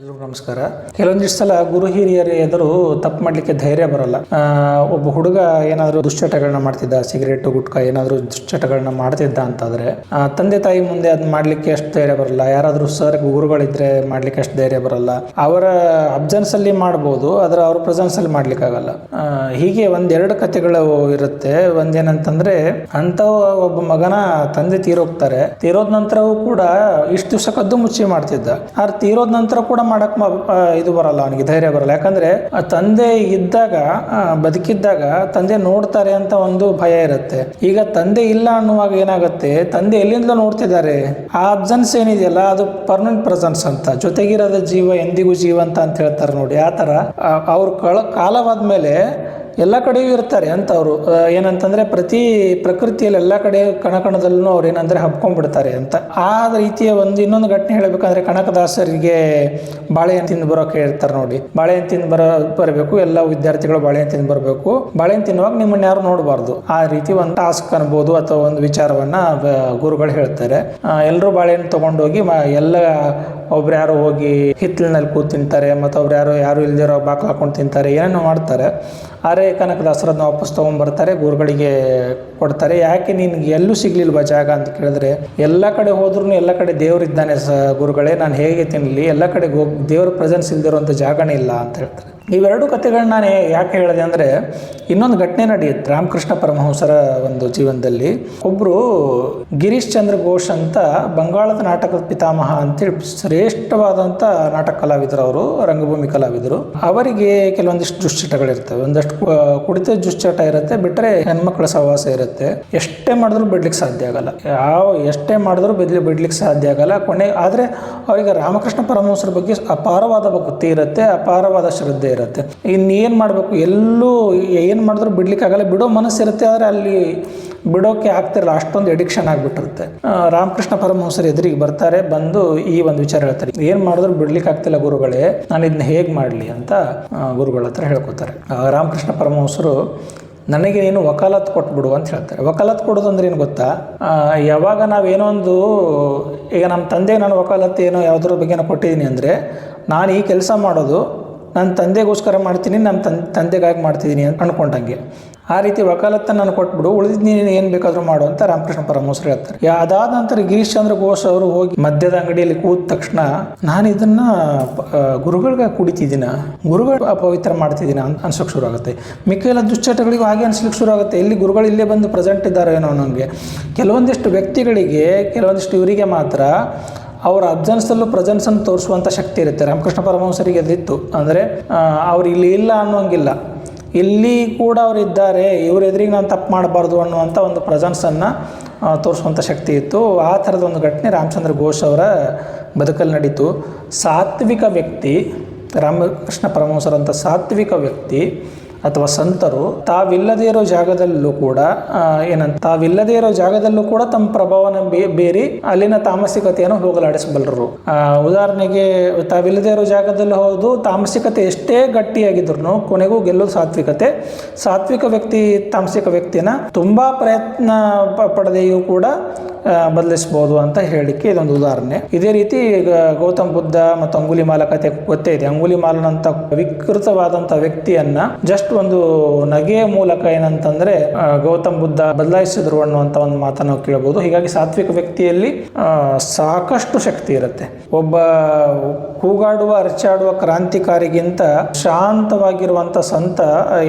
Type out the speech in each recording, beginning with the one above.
ಎಲ್ರಿಗೂ ನಮಸ್ಕಾರ. ಕೆಲವೊಂದಿಷ್ಟು ಸಲ ಗುರು ಹಿರಿಯರ ಎದುರು ತಪ್ಪು ಮಾಡಲಿಕ್ಕೆ ಧೈರ್ಯ ಬರಲ್ಲ. ಒಬ್ಬ ಹುಡುಗ ಏನಾದರೂ ದುಶ್ಚಟಗಳನ್ನ ಮಾಡ್ತಿದ್ದ, ಸಿಗರೇಟು, ಗುಟ್ಕ ಏನಾದರೂ ದುಶ್ಚಟಗಳನ್ನ ಮಾಡ್ತಿದ್ದ ಅಂತಂದ್ರೆ ತಂದೆ ತಾಯಿ ಮುಂದೆ ಅದನ್ನ ಮಾಡ್ಲಿಕ್ಕೆ ಅಷ್ಟು ಧೈರ್ಯ ಬರಲ್ಲ. ಯಾರಾದರೂ ಸರ್ ಗುರುಗಳಿದ್ರೆ ಮಾಡ್ಲಿಕ್ಕೆ ಅಷ್ಟು ಧೈರ್ಯ ಬರಲ್ಲ. ಅವರ ಅಬ್ಸೆನ್ಸ್ ಅಲ್ಲಿ ಮಾಡ್ಬೋದು, ಆದ್ರೆ ಅವ್ರ ಪ್ರೆಸೆನ್ಸ್ ಅಲ್ಲಿ ಮಾಡ್ಲಿಕ್ಕಾಗಲ್ಲ. ಹೀಗೆ ಒಂದೆರಡು ಕಥೆಗಳು ಇರುತ್ತೆ. ಒಂದೇನಂತಂದ್ರೆ ಅಂತ ಒಬ್ಬ ಮಗನ ತಂದೆ ತೀರೋಗ್ತಾರೆ. ತೀರೋದ ನಂತರವೂ ಕೂಡ ಇಷ್ಟು ದಿವಸ ಕದ್ದು ಮುಚ್ಚಿ ಮಾಡ್ತಿದ್ದ. ಆದ್ರೆ ತೀರೋದ ನಂತರ ಕೂಡ ಮಾಡಕ್ ಇದು ಬರಲ್ಲ, ಅವನಿಗೆ ಧೈರ್ಯ ಬರಲ್ಲ. ಯಾಕಂದ್ರೆ ತಂದೆ ಇದ್ದಾಗ ಬದುಕಿದ್ದಾಗ ತಂದೆ ನೋಡ್ತಾರೆ ಅಂತ ಒಂದು ಭಯ ಇರುತ್ತೆ. ಈಗ ತಂದೆ ಇಲ್ಲ ಅನ್ನುವಾಗ ಏನಾಗುತ್ತೆ, ತಂದೆ ಎಲ್ಲಿಂದ ನೋಡ್ತಿದ್ದಾರೆ, ಆ ಅಬ್ಸೆನ್ಸ್ ಏನಿದೆಯಲ್ಲ, ಅದು ಪರ್ಮನೆಂಟ್ ಪ್ರೆಸೆನ್ಸ್ ಅಂತ. ಜೊತೆಗಿರೋದ ಜೀವ, ಎಂದಿಗೂ ಜೀವಂತ ಅಂತ ಹೇಳ್ತಾರೆ ನೋಡಿ. ಆ ಥರ ಅವ್ರು ಕಳ ಕಾಲವಾದ್ಮೇಲೆ ಎಲ್ಲ ಕಡೆಯೂ ಇರ್ತಾರೆ ಅಂತ ಅವರು ಏನಂತಂದರೆ ಪ್ರತಿ ಪ್ರಕೃತಿಯಲ್ಲಿ ಎಲ್ಲ ಕಡೆ ಕಣಕಣದಲ್ಲೂ ಅವ್ರು ಏನಂದರೆ ಹಬ್ಕೊಂಡ್ಬಿಡ್ತಾರೆ ಅಂತ. ಆ ರೀತಿಯ ಒಂದು ಇನ್ನೊಂದು ಘಟನೆ ಹೇಳಬೇಕಂದ್ರೆ ಕನಕದಾಸರಿಗೆ ಬಾಳೆಹಣ್ಣು ತಿಂದು ಬರೋಕೆ ಹೇಳ್ತಾರೆ ನೋಡಿ. ಬಾಳೆಹಣ್ಣು ತಿಂದು ಬರೋ ಬರಬೇಕು, ಎಲ್ಲ ವಿದ್ಯಾರ್ಥಿಗಳು ಬಾಳೆಹಣ್ಣು ತಿಂದು ಬರಬೇಕು. ಬಾಳೆಹಣ್ಣು ತಿನ್ನುವಾಗ ನಿಮ್ಮನ್ನ ಯಾರು ನೋಡಬಾರ್ದು. ಆ ರೀತಿ ಒಂದು ಟಾಸ್ಕ್ ಅನ್ಬೋದು ಅಥವಾ ಒಂದು ವಿಚಾರವನ್ನು ಗುರುಗಳು ಹೇಳ್ತಾರೆ. ಎಲ್ಲರೂ ಬಾಳೆಹಣ್ಣು ತೊಗೊಂಡೋಗಿ ಎಲ್ಲ ಒಬ್ರು ಯಾರೋ ಹೋಗಿ ಹಿತ್ತಲಿನಲ್ಲಿ ಕೂತು ತಿಂತಾರೆ ಮತ್ತೊಬ್ರು ಯಾರೋ ಯಾರು ಇಲ್ದಿರೋ ಬಾಕ್ಲು ಹಾಕೊಂಡು ತಿಂತಾರೆ, ಏನೇನೋ ಮಾಡ್ತಾರೆ. ಆದರೆ ಕನಕ ದಸರದನ್ನ ವಾಪಸ್ ತೊಗೊಂಡ್ಬರ್ತಾರೆ ಗುರುಗಳಿಗೆ ಕೊಡ್ತಾರೆ. ಯಾಕೆ ನಿನಗೆ ಎಲ್ಲೂ ಸಿಗ್ಲಿಲ್ವಾ ಜಾಗ ಅಂತ ಕೇಳಿದ್ರೆ, ಎಲ್ಲ ಕಡೆ ಹೋದ್ರೂ ಎಲ್ಲ ಕಡೆ ದೇವರಿದ್ದಾನೆ ಸ ಗುರುಗಳೇ, ನಾನು ಹೇಗೆ ತಿನ್ನಲಿ ಎಲ್ಲ ಕಡೆ ಹೋಗಿ ದೇವ್ರ ಪ್ರೆಸೆನ್ಸ್ ಇಲ್ದಿರುವಂಥ ಜಾಗನೇ ಇಲ್ಲ ಅಂತ ಹೇಳ್ತಾರೆ. ಇವೆರಡು ಕಥೆಗಳನ್ನ ನಾನು ಯಾಕೆ ಹೇಳಿದೆ ಅಂದರೆ ಇನ್ನೊಂದು ಘಟನೆ ನಡೆಯುತ್ತೆ. ರಾಮಕೃಷ್ಣ ಪರಮಹಂಸರ ಒಂದು ಜೀವನದಲ್ಲಿ ಒಬ್ಬರು ಗಿರೀಶ್ ಚಂದ್ರ ಘೋಷ್ ಅಂತ ಬಂಗಾಳದ ನಾಟಕದ ಪಿತಾಮಹ ಅಂತೇಳಿ ಶ್ರೇಷ್ಠವಾದಂಥ ನಾಟಕ ಕಲಾವಿದರು ಅವರು, ರಂಗಭೂಮಿ ಕಲಾವಿದರು. ಅವರಿಗೆ ಕೆಲವೊಂದಿಷ್ಟು ದುಶ್ಚಟಗಳಿರ್ತವೆ. ಒಂದಷ್ಟು ಕುಡಿತ ದುಶ್ಚಟ ಇರುತ್ತೆ ಬಿಟ್ಟರೆ ಹೆಣ್ಮಕ್ಳ ಸಹವಾಸ ಇರುತ್ತೆ. ಎಷ್ಟೇ ಮಾಡಿದ್ರು ಬಿಡ್ಲಿಕ್ಕೆ ಸಾಧ್ಯ ಆಗಲ್ಲ. ಯಾವ, ಎಷ್ಟೇ ಮಾಡಿದ್ರು ಬಿದ್ಲಿ ಬಿಡ್ಲಿಕ್ಕೆ ಸಾಧ್ಯ ಆಗಲ್ಲ. ಕೊನೆ, ಆದರೆ ಅವರಿಗೆ ರಾಮಕೃಷ್ಣ ಪರಮಹಂಸರ ಬಗ್ಗೆ ಅಪಾರವಾದ ಭಕ್ತಿ ಇರುತ್ತೆ, ಅಪಾರವಾದ ಶ್ರದ್ಧೆ ಇರುತ್ತೆ. ಇನ್ನೇನು ಮಾಡಬೇಕು? ಎಲ್ಲೂ, ಏನು ಮಾಡಿದ್ರು ಬಿಡ್ಲಿಕ್ಕೆ ಆಗಲ್ಲ. ಬಿಡೋ ಮನಸ್ಸಿರುತ್ತೆ ಆದರೆ ಅಲ್ಲಿ ಬಿಡೋಕೆ ಆಗ್ತಿರಲ್ಲ ಅಷ್ಟೊಂದು ಎಡಿಕ್ಷನ್ ಆಗಿಬಿಟ್ಟಿರುತ್ತೆ. ರಾಮಕೃಷ್ಣ ಪರಮಹಂಸರು ಎದುರಿಗೆ ಬರ್ತಾರೆ, ಬಂದು ಈ ಒಂದು ವಿಚಾರ ಹೇಳ್ತಾರೆ. ಏನು ಮಾಡಿದ್ರು ಬಿಡ್ಲಿಕ್ಕೆ ಆಗ್ತಿಲ್ಲ ಗುರುಗಳೇ, ನಾನು ಇದನ್ನ ಹೇಗೆ ಮಾಡಲಿ ಅಂತ ಗುರುಗಳ ಹತ್ರ ಹೇಳ್ಕೊತಾರೆ. ರಾಮಕೃಷ್ಣ ಪರಮಹಂಸರು ನನಗೆ ನೀನು ವಕಾಲತ್ ಕೊಟ್ಬಿಡು ಅಂತ ಹೇಳ್ತಾರೆ. ವಕಾಲತ್ ಕೊಡೋದು ಅಂದ್ರೆ ಏನು ಗೊತ್ತಾ? ಯಾವಾಗ ನಾವೇನೋ ಒಂದು, ಈಗ ನಮ್ಮ ತಂದೆ, ನಾನು ವಕಾಲತ್ ಏನೋ ಯಾವುದ್ರ ಬಗ್ಗೆನೋ ಕೊಟ್ಟಿದ್ದೀನಿ ಅಂದರೆ, ನಾನು ಈ ಕೆಲಸ ಮಾಡೋದು ನನ್ನ ತಂದೆಗೋಸ್ಕರ ಮಾಡ್ತೀನಿ, ನನ್ನ ತನ್, ತಂದೆಗಾಗಿ ಮಾಡ್ತಿದ್ದೀನಿ ಅಂತ ಅನ್ಕೊಂಡಂಗೆ. ಆ ರೀತಿ ವಕಾಲತ್ತನ್ನು ನಾನು ಕೊಟ್ಬಿಡು, ಉಳಿದಿದ್ದು ನೀನು ಏನು ಬೇಕಾದರೂ ಮಾಡು ಅಂತ ರಾಮಕೃಷ್ಣ ಪರಮಹಂಸರು ಹೇಳ್ತಾರೆ. ಅದಾದ ನಂತರ ಗಿರೀಶ್ ಚಂದ್ರ ಘೋಷ್ ಅವರು ಹೋಗಿ ಮದ್ಯದ ಅಂಗಡಿಯಲ್ಲಿ ಕೂತ ತಕ್ಷಣ, ನಾನು ಇದನ್ನ ಗುರುಗಳಿಗೆ ಕುಡಿತಿದ್ದೀನ, ಗುರುಗಳು ಅಪವಿತ್ರ ಮಾಡ್ತಿದ್ದೀನ ಅಂತ ಅನ್ಸೋಕೆ ಶುರು ಆಗುತ್ತೆ ಮಿಕ್ಕೆಲ್ಲ ದುಶ್ಚಟಗಳಿಗೂ ಹಾಗೆ ಅನ್ಸ್ಲಿಕ್ಕೆ ಶುರು ಆಗುತ್ತೆ ಇಲ್ಲಿ ಗುರುಗಳು ಇಲ್ಲೇ ಬಂದು ಪ್ರೆಸೆಂಟ್ ಇದ್ದಾರೆ ಏನೋ ನನಗೆ ಕೆಲವೊಂದಿಷ್ಟು ವ್ಯಕ್ತಿಗಳಿಗೆ, ಕೆಲವೊಂದಿಷ್ಟು ಇವರಿಗೆ ಮಾತ್ರ ಅವರ ಅಬ್ಸೆನ್ಸಲ್ಲೂ ಪ್ರೆಸೆನ್ಸನ್ನು ತೋರಿಸುವಂಥ ಶಕ್ತಿ ಇರುತ್ತೆ. ರಾಮಕೃಷ್ಣ ಪರಮಹಂಸರಿಗೆ ಅದಿತ್ತು. ಅಂದರೆ ಅವ್ರು ಇಲ್ಲಿ ಇಲ್ಲ ಅನ್ನೋಂಗಿಲ್ಲ. ಇಲ್ಲಿ ಕೂಡ ಅವ್ರು ಇದ್ದಾರೆ. ಇವ್ರ ಎದುರಿಗೆ ನಾನು ತಪ್ಪು ಮಾಡಬಾರ್ದು ಅನ್ನುವಂಥ ಒಂದು ಪ್ರೆಸೆನ್ಸನ್ನು ತೋರಿಸುವಂಥ ಶಕ್ತಿ ಇತ್ತು. ಆ ಥರದ ಒಂದು ಘಟನೆ ರಾಮಚಂದ್ರ ಘೋಷ್ ಅವರ ಬದುಕಲ್ಲಿ ನಡೀತು. ಸಾತ್ವಿಕ ವ್ಯಕ್ತಿ, ರಾಮಕೃಷ್ಣ ಪರಮಹಂಸರಂಥ ಸಾತ್ವಿಕ ವ್ಯಕ್ತಿ ಅಥವಾ ಸಂತರು ತಾವಿಲ್ಲದೇ ಇರೋ ಜಾಗದಲ್ಲೂ ಕೂಡ ಏನಂತ, ತಾವಿಲ್ಲದೇ ಇರೋ ಜಾಗದಲ್ಲೂ ಕೂಡ ತಮ್ಮ ಪ್ರಭಾವನ ಬೇರಿ ಅಲ್ಲಿನ ತಾಮಸಿಕತೆಯನ್ನು ಹೋಗಲಾಡಿಸಬಲ್ಲರು. ಉದಾಹರಣೆಗೆ ತಾವಿಲ್ಲದೇ ಇರೋ ಜಾಗದಲ್ಲಿ ಹೌದು, ತಾಮಸಿಕತೆ ಎಷ್ಟೇ ಗಟ್ಟಿಯಾಗಿದ್ರು ಕೊನೆಗೂ ಗೆಲ್ಲೋದು ಸಾತ್ವಿಕತೆ. ಸಾತ್ವಿಕ ವ್ಯಕ್ತಿ ತಾಮಸಿಕ ವ್ಯಕ್ತಿನ ತುಂಬಾ ಪ್ರಯತ್ನ ಪಡೆದೆಯೂ ಕೂಡ ಬದಲಿಸ್ಬೋದು ಅಂತ ಹೇಳಲಿಕ್ಕೆ ಇದೊಂದು ಉದಾಹರಣೆ. ಇದೇ ರೀತಿ ಗೌತಮ್ ಬುದ್ಧ ಮತ್ತು ಅಂಗುಲಿಮಾಲ ಕತೆ ಗೊತ್ತೇ ಇದೆ. ಅಂಗುಲಿಮಾಲನಂತ ವಿಕೃತವಾದಂಥ ವ್ಯಕ್ತಿಯನ್ನ ಜಸ್ಟ್ ಒಂದು ನಗೆಯ ಮೂಲಕ ಏನಂತಂದ್ರೆ ಗೌತಮ್ ಬುದ್ಧ ಬದಲಾಯಿಸಿದ್ರು ಅನ್ನುವಂಥ ಒಂದು ಮಾತನ್ನು ಕೇಳಬಹುದು ಹೀಗಾಗಿ ಸಾತ್ವಿಕ ವ್ಯಕ್ತಿಯಲ್ಲಿ ಸಾಕಷ್ಟು ಶಕ್ತಿ ಇರುತ್ತೆ. ಒಬ್ಬ ಕೂಗಾಡುವ, ಅರಚಾಡುವ ಕ್ರಾಂತಿಕಾರಿಗಿಂತ ಶಾಂತವಾಗಿರುವಂತ ಸಂತ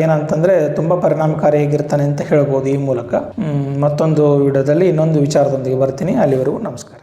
ಏನಂತಂದ್ರೆ ತುಂಬಾ ಪರಿಣಾಮಕಾರಿಯಾಗಿರ್ತಾನೆ ಅಂತ ಹೇಳ್ಬೋದು ಈ ಮೂಲಕ. ಮತ್ತೊಂದು ವಿಡಿಯೋದಲ್ಲಿ ಇನ್ನೊಂದು ವಿಚಾರದೊಂದಿಗೆ ಬರ್ತೀನಿ. ಅಲ್ಲಿವರೆಗೂ ನಮಸ್ಕಾರ.